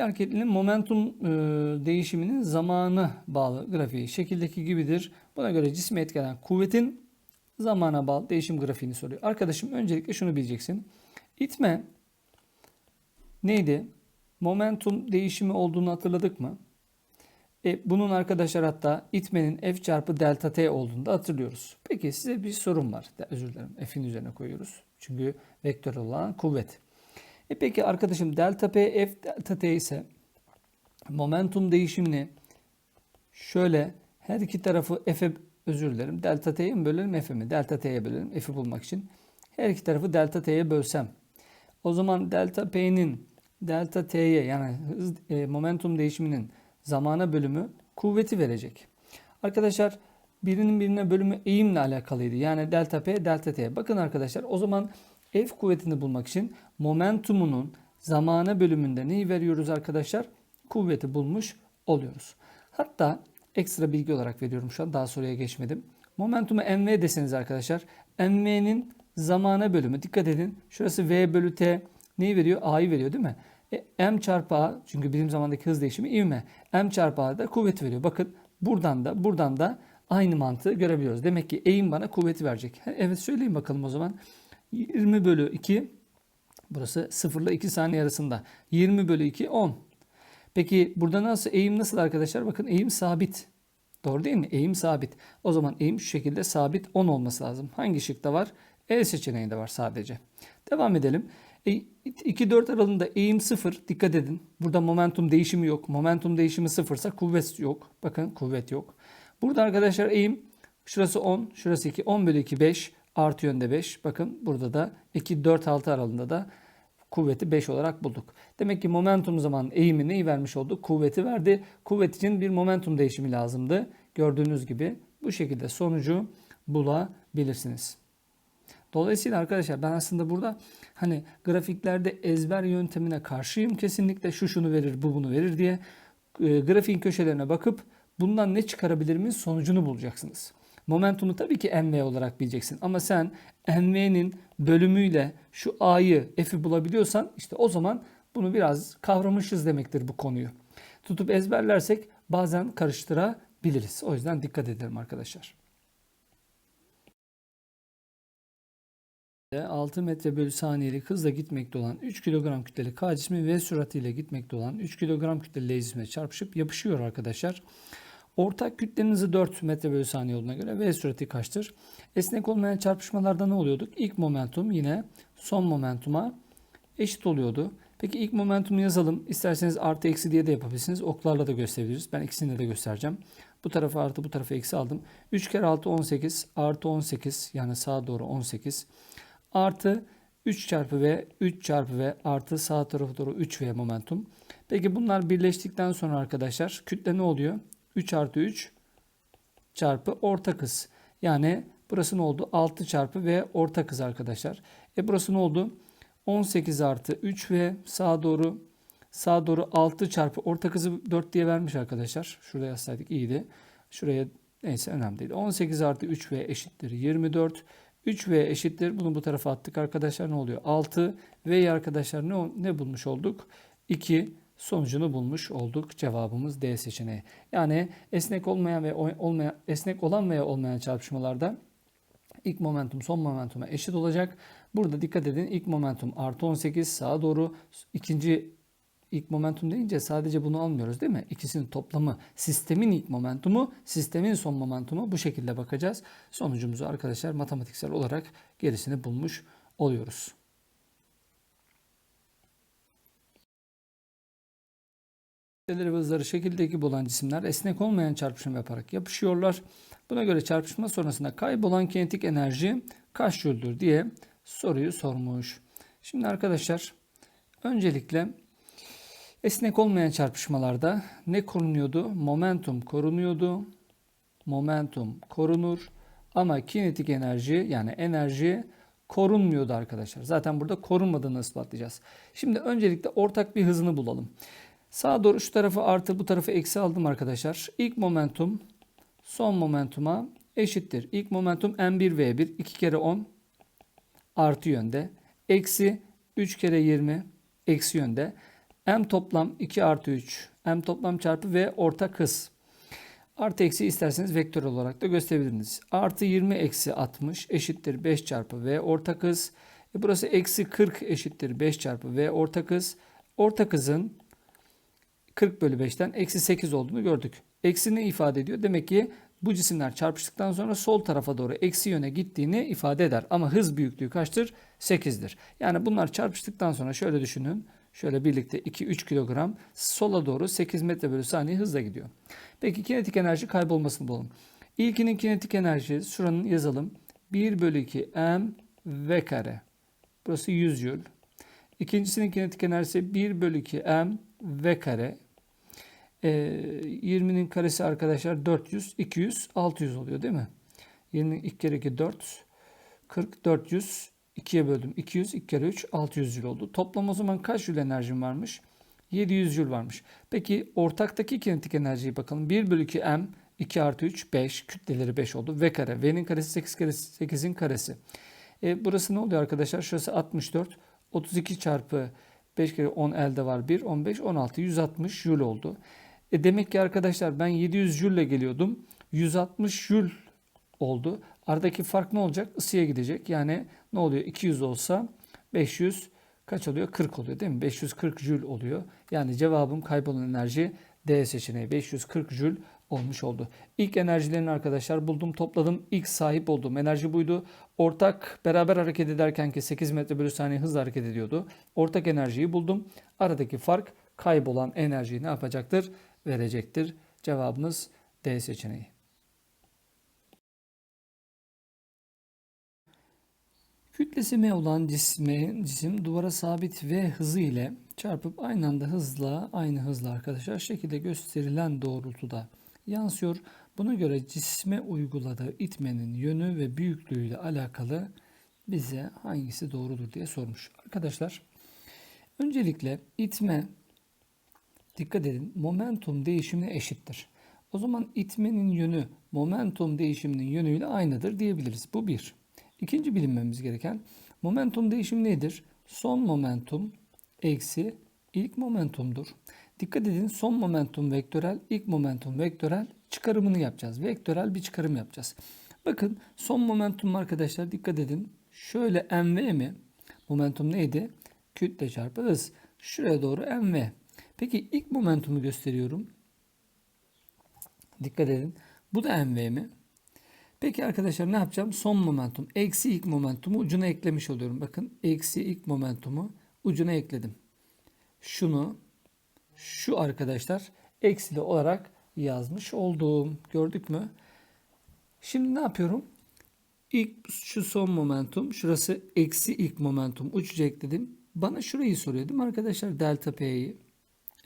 Bir hareketlinin momentum e, değişiminin zamana bağlı grafiği şekildeki gibidir. Buna göre cismi etkilenen kuvvetin zamana bağlı değişim grafiğini soruyor. Arkadaşım öncelikle şunu bileceksin. İtme neydi? Momentum değişimi olduğunu hatırladık mı? E, bunun arkadaşlar hatta itmenin F çarpı delta T olduğunu da hatırlıyoruz. Peki size bir sorum var. Özür dilerim. F'in üzerine koyuyoruz. Çünkü vektör olan kuvvet. E peki arkadaşım delta P F delta T ise momentum değişimini şöyle her iki tarafı F'e özür dilerim. Delta T'ye mi bölelim F'e mi? Delta T'ye bölelim F'i bulmak için. Her iki tarafı delta T'ye bölsem. O zaman delta P'nin delta T'ye yani hız, e, momentum değişiminin zamana bölümü kuvveti verecek. Arkadaşlar birinin birine bölümü eğimle alakalıydı. Yani delta P delta T. Bakın arkadaşlar o zaman F kuvvetini bulmak için momentumunun zamana bölümünde neyi veriyoruz arkadaşlar? Kuvveti bulmuş oluyoruz. Hatta ekstra bilgi olarak veriyorum şu an daha soruya geçmedim. Momentumu mv deseniz arkadaşlar mv'nin zamana bölümü dikkat edin şurası v bölü t neyi veriyor? a'yı veriyor değil mi? E, m çarpı a çünkü birim zamandaki hız değişimi ivme. m çarpı a da kuvvet veriyor. Bakın buradan da buradan da aynı mantığı görebiliyoruz. Demek ki eğim bana kuvveti verecek. Evet söyleyin bakalım o zaman. 20 bölü 2 burası 0 ile 2 saniye arasında. 20 bölü 2 10. Peki burada nasıl eğim nasıl arkadaşlar? Bakın eğim sabit. Doğru değil mi? Eğim sabit. O zaman eğim şu şekilde sabit 10 olması lazım. Hangi şıkta var? E seçeneğinde var sadece. Devam edelim. 2-4 aralığında eğim 0. Dikkat edin. Burada momentum değişimi yok. Momentum değişimi 0 ise kuvvet yok. Bakın kuvvet yok. Burada arkadaşlar eğim şurası 10, şurası 2. 10 bölü 2 5 artı yönde 5. Bakın burada da 2 4 6 aralığında da kuvveti 5 olarak bulduk. Demek ki momentum zaman eğimi neyi vermiş olduk? Kuvveti verdi. Kuvvet için bir momentum değişimi lazımdı. Gördüğünüz gibi bu şekilde sonucu bulabilirsiniz. Dolayısıyla arkadaşlar ben aslında burada hani grafiklerde ezber yöntemine karşıyım. Kesinlikle şu şunu verir, bu bunu verir diye e, grafiğin köşelerine bakıp bundan ne çıkarabilir miyiz sonucunu bulacaksınız. Momentumu tabii ki mv olarak bileceksin ama sen mv'nin bölümüyle şu a'yı f'i bulabiliyorsan işte o zaman bunu biraz kavramışız demektir bu konuyu. Tutup ezberlersek bazen karıştırabiliriz. O yüzden dikkat edelim arkadaşlar. 6 metre bölü saniyelik hızla gitmekte olan 3 kilogram kütleli K cismi V süratiyle gitmekte olan 3 kilogram kütleli L cisme çarpışıp yapışıyor arkadaşlar. Ortak kütlenin hızı 4 metre bölü saniye olduğuna göre V sürati kaçtır? Esnek olmayan çarpışmalarda ne oluyorduk? İlk momentum yine son momentuma eşit oluyordu. Peki ilk momentumu yazalım. İsterseniz artı eksi diye de yapabilirsiniz. Oklarla da gösterebiliriz. Ben ikisini de göstereceğim. Bu tarafa artı bu tarafa eksi aldım. 3 kere 6 18 artı 18 yani sağa doğru 18 artı 3 çarpı V 3 çarpı V artı sağ tarafa doğru 3V momentum. Peki bunlar birleştikten sonra arkadaşlar kütle ne oluyor? 3 artı 3 çarpı ortak hız. Yani burası ne oldu? 6 çarpı V ortak hız arkadaşlar. E burası ne oldu? 18 artı 3 ve sağa doğru sağa doğru 6 çarpı ortak hızı 4 diye vermiş arkadaşlar. Şurada yazsaydık iyiydi. Şuraya neyse önemli değil. 18 artı 3 v eşittir 24. 3v eşittir. Bunu bu tarafa attık arkadaşlar. Ne oluyor? 6 v'yi arkadaşlar ne, ne bulmuş olduk? 2 sonucunu bulmuş olduk. Cevabımız D seçeneği. Yani esnek olmayan ve olmayan esnek olan veya olmayan çarpışmalarda ilk momentum son momentuma eşit olacak. Burada dikkat edin ilk momentum artı 18 sağa doğru ikinci ilk momentum deyince sadece bunu almıyoruz değil mi? İkisinin toplamı sistemin ilk momentumu, sistemin son momentumu bu şekilde bakacağız. Sonucumuzu arkadaşlar matematiksel olarak gerisini bulmuş oluyoruz. Kütleleri ve hızları şekildeki bulan cisimler esnek olmayan çarpışım yaparak yapışıyorlar. Buna göre çarpışma sonrasında kaybolan kinetik enerji kaç jüldür diye soruyu sormuş. Şimdi arkadaşlar öncelikle esnek olmayan çarpışmalarda ne korunuyordu? Momentum korunuyordu. Momentum korunur ama kinetik enerji yani enerji korunmuyordu arkadaşlar. Zaten burada korunmadığını ispatlayacağız. Şimdi öncelikle ortak bir hızını bulalım. Sağa doğru şu tarafı artı bu tarafı eksi aldım arkadaşlar. İlk momentum son momentuma eşittir. İlk momentum m1v1 2 kere 10 artı yönde. Eksi 3 kere 20 eksi yönde. M toplam 2 artı 3. M toplam çarpı V ortak hız. Artı eksi isterseniz vektör olarak da gösterebilirsiniz. Artı 20 eksi 60 eşittir 5 çarpı V ortak hız. E burası eksi 40 eşittir 5 çarpı V ortak hız. Ortak hızın 40 bölü 5'ten eksi 8 olduğunu gördük. Eksi ne ifade ediyor? Demek ki bu cisimler çarpıştıktan sonra sol tarafa doğru eksi yöne gittiğini ifade eder. Ama hız büyüklüğü kaçtır? 8'dir. Yani bunlar çarpıştıktan sonra şöyle düşünün. Şöyle birlikte 2-3 kilogram sola doğru 8 metre bölü saniye hızla gidiyor. Peki kinetik enerji kaybolmasını bulalım. İlkinin kinetik enerji şuranın yazalım. 1 bölü 2 m v kare. Burası 100 joule. İkincisinin kinetik enerjisi 1 bölü 2 m v kare. Ee, 20'nin karesi arkadaşlar 400, 200, 600 oluyor değil mi? 20'nin 2 kere 2 4, 40, 400, 2'ye böldüm. 200, 2 kere 3, 600 jül oldu. Toplam o zaman kaç jül enerjim varmış? 700 jül varmış. Peki ortaktaki kinetik enerjiyi bakalım. 1 bölü 2 m, 2 artı 3, 5. Kütleleri 5 oldu. V kare. V'nin karesi 8 kere 8'in karesi. E, burası ne oluyor arkadaşlar? Şurası 64. 32 çarpı 5 kere 10 elde var 1. 15, 16. 160 jül oldu. E demek ki arkadaşlar ben 700 jülle geliyordum. 160 jül oldu. Aradaki fark ne olacak? Isıya gidecek. Yani ne oluyor? 200 olsa 500 kaç oluyor? 40 oluyor değil mi? 540 jül oluyor. Yani cevabım kaybolan enerji D seçeneği 540 jül olmuş oldu. İlk enerjilerini arkadaşlar buldum topladım. İlk sahip olduğum enerji buydu. Ortak beraber hareket ederken ki 8 metre bölü saniye hızla hareket ediyordu. Ortak enerjiyi buldum. Aradaki fark kaybolan enerjiyi ne yapacaktır? Verecektir. Cevabımız D seçeneği. Kütlesi m olan cisme, cisim duvara sabit v hızı ile çarpıp aynı anda hızla aynı hızla arkadaşlar şekilde gösterilen doğrultuda yansıyor. Buna göre cisme uyguladığı itmenin yönü ve büyüklüğüyle alakalı bize hangisi doğrudur diye sormuş. Arkadaşlar öncelikle itme dikkat edin momentum değişimine eşittir. O zaman itmenin yönü momentum değişiminin yönüyle aynıdır diyebiliriz. Bu bir. İkinci bilinmemiz gereken momentum değişimi nedir? Son momentum eksi ilk momentumdur. Dikkat edin son momentum vektörel, ilk momentum vektörel çıkarımını yapacağız. Vektörel bir çıkarım yapacağız. Bakın son momentum arkadaşlar dikkat edin. Şöyle mv mi? Momentum neydi? Kütle çarpı hız. Şuraya doğru mv. Peki ilk momentumu gösteriyorum. Dikkat edin. Bu da mv mi? Peki arkadaşlar ne yapacağım? Son momentum. Eksi ilk momentumu ucuna eklemiş oluyorum. Bakın eksi ilk momentumu ucuna ekledim. Şunu şu arkadaşlar eksili olarak yazmış oldum. Gördük mü? Şimdi ne yapıyorum? İlk şu son momentum. Şurası eksi ilk momentum. Ucuca ekledim. Bana şurayı soruyor değil mi arkadaşlar? Delta P'yi.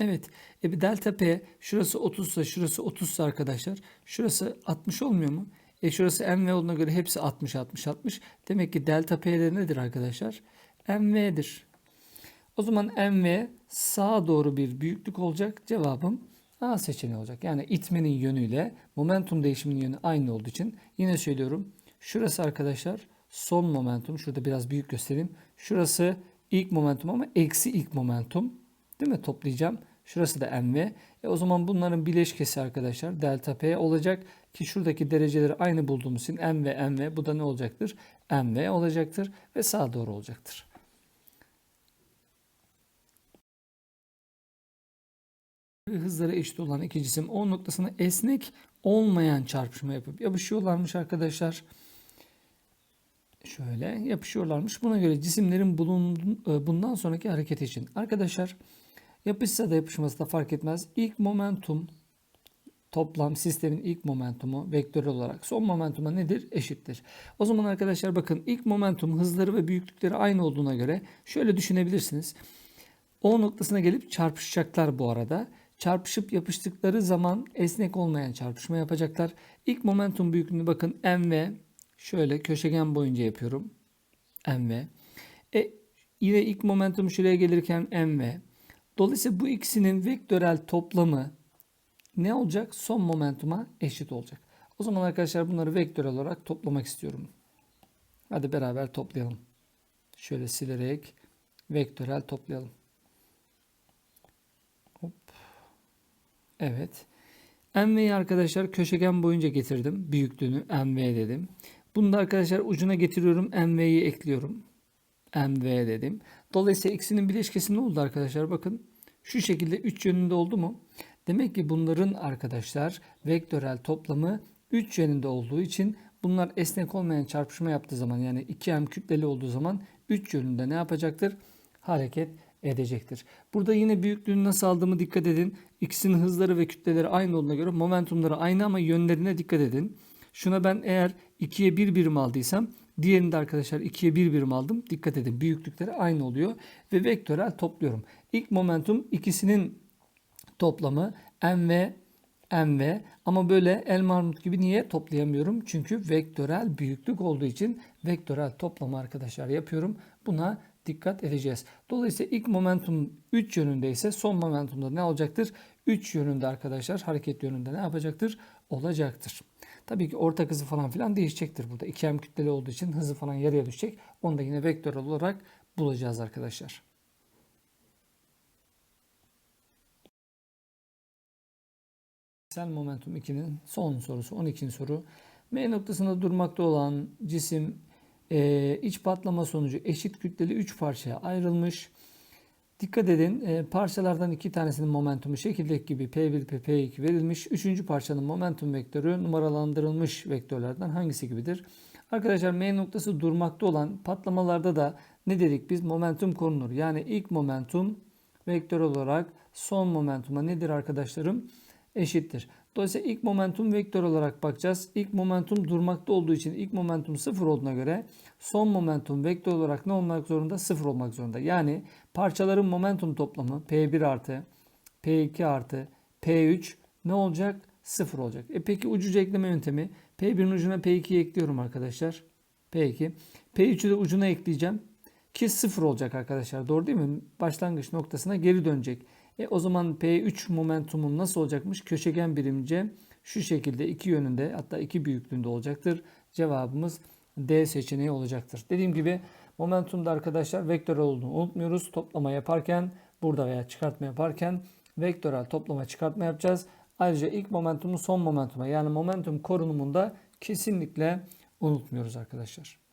Evet. E bir delta P şurası 30 ise şurası 30 ise arkadaşlar. Şurası 60 olmuyor mu? E şurası mv olduğuna göre hepsi 60 60 60. Demek ki delta p de nedir arkadaşlar? mv'dir. O zaman mv sağa doğru bir büyüklük olacak. Cevabım A seçeneği olacak. Yani itmenin yönüyle momentum değişiminin yönü aynı olduğu için yine söylüyorum. Şurası arkadaşlar son momentum. Şurada biraz büyük göstereyim. Şurası ilk momentum ama eksi ilk momentum. Değil mi? Toplayacağım. Şurası da mv. E o zaman bunların bileşkesi arkadaşlar delta p olacak ki şuradaki dereceleri aynı bulduğumuz için m ve mv bu da ne olacaktır? mv olacaktır ve sağa doğru olacaktır. hızları eşit olan iki cisim O noktasına esnek olmayan çarpışma yapıp yapışıyorlarmış arkadaşlar. Şöyle yapışıyorlarmış. Buna göre cisimlerin bulunduğu, bundan sonraki hareket için. Arkadaşlar Yapışsa da yapışması da fark etmez. İlk momentum toplam sistemin ilk momentumu vektörel olarak son momentuma nedir? Eşittir. O zaman arkadaşlar bakın ilk momentum hızları ve büyüklükleri aynı olduğuna göre şöyle düşünebilirsiniz. O noktasına gelip çarpışacaklar bu arada. Çarpışıp yapıştıkları zaman esnek olmayan çarpışma yapacaklar. İlk momentum büyüklüğünü bakın mv şöyle köşegen boyunca yapıyorum. mv. E, yine ilk momentum şuraya gelirken mv. Dolayısıyla bu ikisinin vektörel toplamı ne olacak? Son momentuma eşit olacak. O zaman arkadaşlar bunları vektörel olarak toplamak istiyorum. Hadi beraber toplayalım. Şöyle silerek vektörel toplayalım. Evet. MV'yi arkadaşlar köşegen boyunca getirdim. Büyüklüğünü MV dedim. Bunu da arkadaşlar ucuna getiriyorum. MV'yi ekliyorum. MV dedim. Dolayısıyla ikisinin bileşkesi ne oldu arkadaşlar? Bakın şu şekilde 3 yönünde oldu mu? Demek ki bunların arkadaşlar vektörel toplamı 3 yönünde olduğu için bunlar esnek olmayan çarpışma yaptığı zaman yani 2m kütleli olduğu zaman 3 yönünde ne yapacaktır? Hareket edecektir. Burada yine büyüklüğünü nasıl aldığımı dikkat edin. İkisinin hızları ve kütleleri aynı olduğuna göre momentumları aynı ama yönlerine dikkat edin. Şuna ben eğer 2'ye 1 birim aldıysam diğerinde arkadaşlar 2'ye 1 birim aldım. Dikkat edin büyüklükleri aynı oluyor ve vektörel topluyorum. İlk momentum ikisinin toplamı mv mv ama böyle el marmut gibi niye toplayamıyorum? Çünkü vektörel büyüklük olduğu için vektörel toplama arkadaşlar yapıyorum. Buna dikkat edeceğiz. Dolayısıyla ilk momentum 3 yönünde ise son momentumda ne olacaktır? 3 yönünde arkadaşlar hareket yönünde ne yapacaktır? Olacaktır. Tabii ki ortak hızı falan filan değişecektir burada. 2m kütleli olduğu için hızı falan yarıya düşecek. Onu da yine vektörel olarak bulacağız arkadaşlar. Sel momentum 2'nin son sorusu 12. soru. M noktasında durmakta olan cisim e, iç patlama sonucu eşit kütleli 3 parçaya ayrılmış. Dikkat edin e, parçalardan iki tanesinin momentumu şekildeki gibi P1 ve P2 verilmiş. Üçüncü parçanın momentum vektörü numaralandırılmış vektörlerden hangisi gibidir? Arkadaşlar M noktası durmakta olan patlamalarda da ne dedik biz? Momentum korunur. Yani ilk momentum vektör olarak son momentuma nedir arkadaşlarım? Eşittir. Dolayısıyla ilk momentum vektör olarak bakacağız. İlk momentum durmakta olduğu için ilk momentum sıfır olduğuna göre son momentum vektör olarak ne olmak zorunda? Sıfır olmak zorunda. Yani parçaların momentum toplamı P1 artı P2 artı P3 ne olacak? Sıfır olacak. E peki ucuca ekleme yöntemi. P1'in ucuna P2'yi ekliyorum arkadaşlar. P2. P3'ü de ucuna ekleyeceğim. Ki sıfır olacak arkadaşlar. Doğru değil mi? Başlangıç noktasına geri dönecek. E o zaman P3 momentumun nasıl olacakmış? Köşegen birimce şu şekilde iki yönünde hatta iki büyüklüğünde olacaktır. Cevabımız D seçeneği olacaktır. Dediğim gibi momentumda arkadaşlar vektör olduğunu unutmuyoruz. Toplama yaparken burada veya çıkartma yaparken vektörel toplama çıkartma yapacağız. Ayrıca ilk momentumu son momentuma yani momentum korunumunda kesinlikle unutmuyoruz arkadaşlar.